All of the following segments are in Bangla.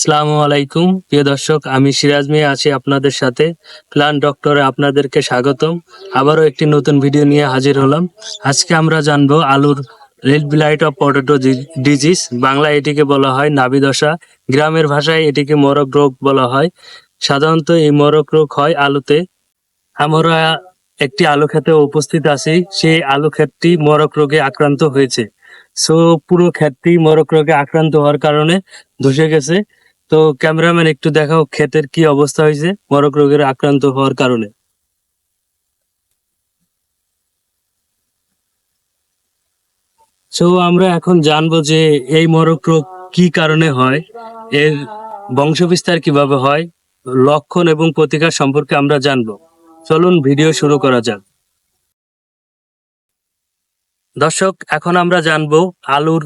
আসসালামু আলাইকুম। প্রিয় দর্শক, আমি সিরাজ মিয়া আছি আপনাদের সাথে। প্ল্যান ডক্টরে আপনাদেরকে স্বাগতম। আবারও একটি নতুন ভিডিও নিয়ে হাজির হলাম। আজকে আমরা জানব আলুর red blight of potato disease. Bangla এটিকে বলা হয় নাবিদশা। গ্রামের ভাষায় এটিকে মরক রোগ বলা হয়। সাধারণত এই মরক রোগ হয় আলুতে। আমরা একটি আলু ক্ষেতে উপস্থিত আছি। সেই আলু ক্ষেতটি মরক রোগে আক্রান্ত হয়েছে। সো পুরো ক্ষেতটি মরক রোগে আক্রান্ত হওয়ার কারণে ধসে গেছে। তো ক্যামেরাম্যান, একটু দেখাও ক্ষেতের কি অবস্থা হয়েছে? মরক রোগের আক্রান্ত হওয়ার কারণে। আমরা এখন জানব যে এই মরক রোগ কি কারণে হয়, এর বংশবিস্তার কীভাবে হয়, লক্ষণ এবং প্রতিকার সম্পর্কে আমরা জানব। চলুন ভিডিও শুরু করা যাক। দর্শক, এখন আমরা জানব আলুর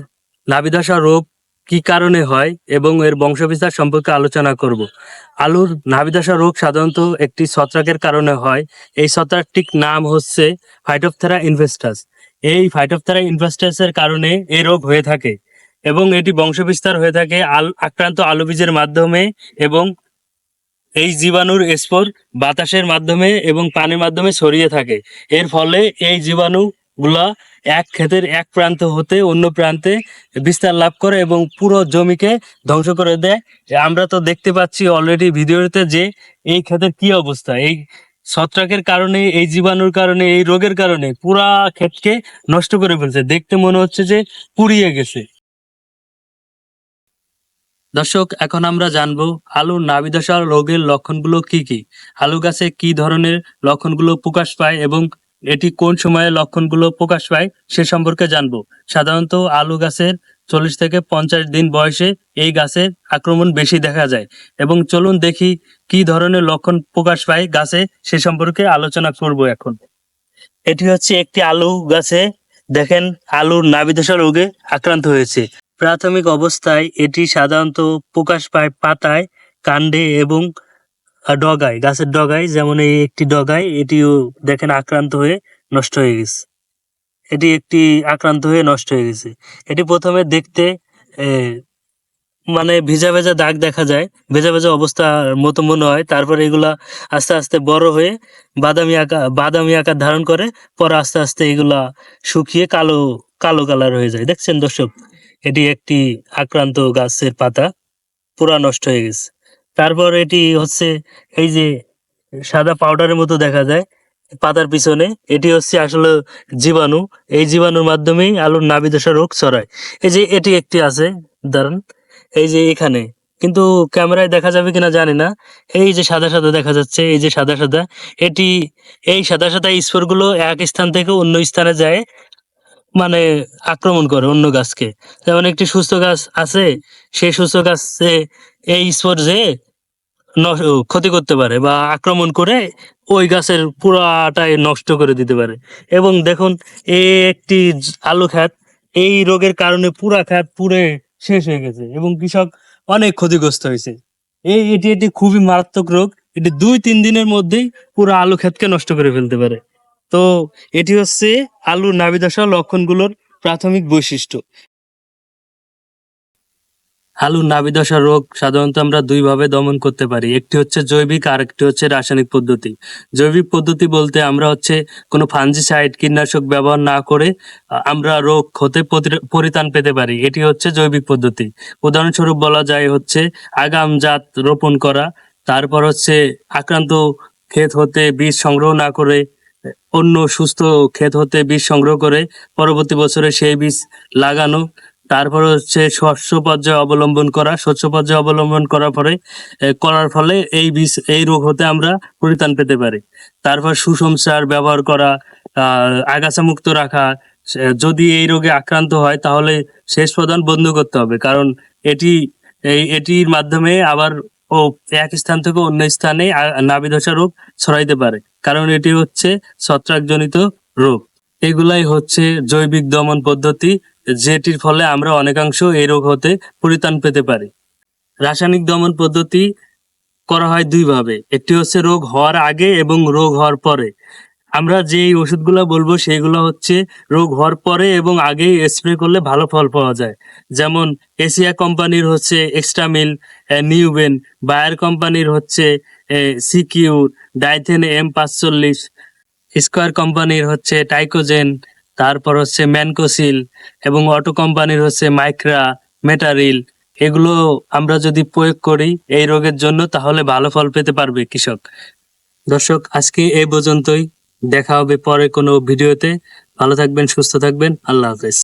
নাবিদশা রোগ কি কারণে হয় এবং এর বংশবিস্তার সম্পর্কে আলোচনা করব। আলুর নাবিদশা রোগ সাধারণত একটি ছত্রাকের কারণে হয়। এই ছত্রাকটির নাম হচ্ছে ফাইটোপথেরা ইনভেস্টাস এই ফাইটোপথেরা ইনভেস্টাসের কারণে এই রোগ হয়ে থাকে এবং এটি বংশবিস্তার হয়ে থাকে আল আক্রান্ত আলু বীজের মাধ্যমে এবং এই জীবাণুর স্পোর বাতাসের মাধ্যমে এবং পানির মাধ্যমে ছড়িয়ে থাকে। এর ফলে এই জীবাণু গুলা এক ক্ষেতের এক প্রান্ত হতে অন্য প্রান্তে বিস্তার লাভ করে এবং পুরো জমিকে ধ্বংস করে দেয়। আমরা তো দেখতে পাচ্ছি অলরেডি ভিডিওতে যে এই ক্ষেতের কি অবস্থা। এই ছত্রাকের কারণে, এই জীবাণুর কারণে, এই রোগের কারণে পুরা ক্ষেতকে নষ্ট করে ফেলছে। দেখতে মনে হচ্ছে যে পুড়িয়ে গেছে। দর্শক, এখন আমরা জানব আলুর নাবিদশা রোগের লক্ষণগুলো কি কি? আলু গাছে কি ধরনের লক্ষণগুলো প্রকাশ পায় এবং এটি কোন সময়ে লক্ষণগুলো প্রকাশ পায় সে সম্পর্কে জানব। সাধারণত আলু গাছের চল্লিশ থেকে পঞ্চাশ দিন বয়সে এই গাছের আক্রমণ বেশি দেখা যায়। এবং চলুন দেখি কি ধরনের লক্ষণ প্রকাশ পায় গাছে সে সম্পর্কে আলোচনা করব এখন। এটি হচ্ছে একটি আলু গাছে, দেখেন আলুর নাবিদশা রোগে আক্রান্ত হয়েছে। প্রাথমিক অবস্থায় এটি সাধারণত প্রকাশ পায় পাতায়, কাণ্ডে এবং ডগায় গাছের ডগায় যেমন এই একটি ডগায় এটিও দেখেন আক্রান্ত হয়ে নষ্ট হয়ে গেছে। এটি একটি আক্রান্ত হয়ে নষ্ট হয়ে গেছে। এটি প্রথমে দেখতে মানে ভেজা ভেজা দাগ দেখা যায়, ভেজা ভেজা অবস্থার মতো মনে হয়। তারপর এগুলা আস্তে আস্তে বড় হয়ে বাদামি আকার বাদামি আকার ধারণ করে, পরে আস্তে আস্তে এগুলা শুকিয়ে কালো কালো কালার হয়ে যায়। দেখছেন দর্শক? এটি একটি আক্রান্ত গাছের পাতা, পুরা নষ্ট হয়ে গেছে। তারপর এটি হচ্ছে এই যে সাদা পাউডারের মতো দেখা যায় পাতার পিছনে। এটি হচ্ছে আসলে জীবাণু। এই জীবাণুর মাধ্যমেই আলুর নাবিদশা রোগ ছড়ায়। এই যে এটি একটি আছে, দাঁড়ান। এই যে এখানে। কিন্তু ক্যামেরায় দেখা যাবে কিনা জানি না। এই যে সাদা সাদা দেখা যাচ্ছে, এই যে সাদা সাদা। এটি এই সাদা সাদা স্পোরগুলো এক স্থান থেকে অন্য স্থানে যায়। মানে আক্রমণ করে অন্য গাছকে। যেমন একটি সুস্থ গাছ আছে, সেই সুস্থ গাছে এই স্পোর যে ক্ষতি করতে পারে বা আক্রমণ করে ওই গাছের পুরাটাই নষ্ট করে দিতে পারে। এবং দেখুন এই একটি আলু খাত এই রোগের কারণে পুরা খাত পুরে শেষ হয়ে গেছে এবং কৃষক অনেক ক্ষতিগ্রস্ত হয়েছে। এই, এটি এটি খুবই মারাত্মক রোগ। এটি দুই তিন দিনের মধ্যেই পুরো আলু ক্ষেতকে নষ্ট করে ফেলতে পারে। তো এটি হচ্ছে আলুর নাবিদশা লক্ষণগুলোর প্রাথমিক বৈশিষ্ট্য। আলুর নাবিদশা রোগ সাধারণত আমরা দুই ভাবে দমন করতে পারি, একটি হচ্ছে জৈবিক আর একটি হচ্ছে রাসায়নিক পদ্ধতি। জৈবিক পদ্ধতি বলতে আমরা হচ্ছে কোনো ফাঞ্জিসাইড কীটনাশক ব্যবহার না করে আমরা রোগ হতে প্রতি- পরিত্রাণ পেতে পারি, এটি হচ্ছে জৈবিক পদ্ধতি। উদাহরণস্বরূপ বলা যায় হচ্ছে আগাম জাত রোপণ করা, তারপর হচ্ছে আক্রান্ত ক্ষেত হতে বীজ সংগ্রহ না করে অন্য সুস্থ ক্ষেত হতে বীজ সংগ্রহ করে পরবর্তী বছরে সেই বীজ লাগানো, তারপর হচ্ছে শস্য পর্যায়ে অবলম্বন করা, শস্য পর্যায়ে অবলম্বন করার পরে করার ফলে এই বীজ, এই রোগ হতে আমরা পরিত্রাণ পেতে পারি। তারপর সুষম সার ব্যবহার করা আগাছা মুক্ত রাখা যদি এই রোগে আক্রান্ত হয় তাহলে শেষ প্রদান বন্ধ করতে হবে। কারণ এটি, এই, এটির মাধ্যমে আবার ও এক স্থান থেকে অন্য স্থানে নাভিদশা রোগ ছড়াইতে পারে। কারণ এটি হচ্ছে ছত্রাকজনিত রোগ। এগুলাই হচ্ছে জৈবিক দমন পদ্ধতি, যেটির ফলে আমরা অনেকাংশ এই রোগ হতে পরিত্রাণ পেতে পারি। রাসায়নিক দমন পদ্ধতি করা হয় দুইভাবে একটি হচ্ছে রোগ হওয়ার আগে এবং রোগ হওয়ার পরে। আমরা যেই ওষুধগুলো বলব সেগুলো হচ্ছে রোগ হওয়ার পরে এবং আগেই স্প্রে করলে ভালো ফল পাওয়া যায়। যেমন এশিয়া কোম্পানির হচ্ছে এক্সট্রামিল নিউবেন, বায়ার কোম্পানির হচ্ছে সিকিউর ডাইথেন এম পাঁচচল্লিশ, স্কোয়ার কোম্পানির হচ্ছে টাইকোজেন, তারপর হচ্ছে ম্যানকোসিল এবং অটো কোম্পানির হচ্ছে মাইক্রা মেটারিল। এগুলো আমরা যদি প্রয়োগ করি এই রোগের জন্য তাহলে ভালো ফল পেতে পারবে কৃষক। দর্শক, আজকে এই পর্যন্তই। দেখা হবে পরে কোনো ভিডিওতে। ভালো থাকবেন, সুস্থ থাকবেন। আল্লাহ হাফেজ।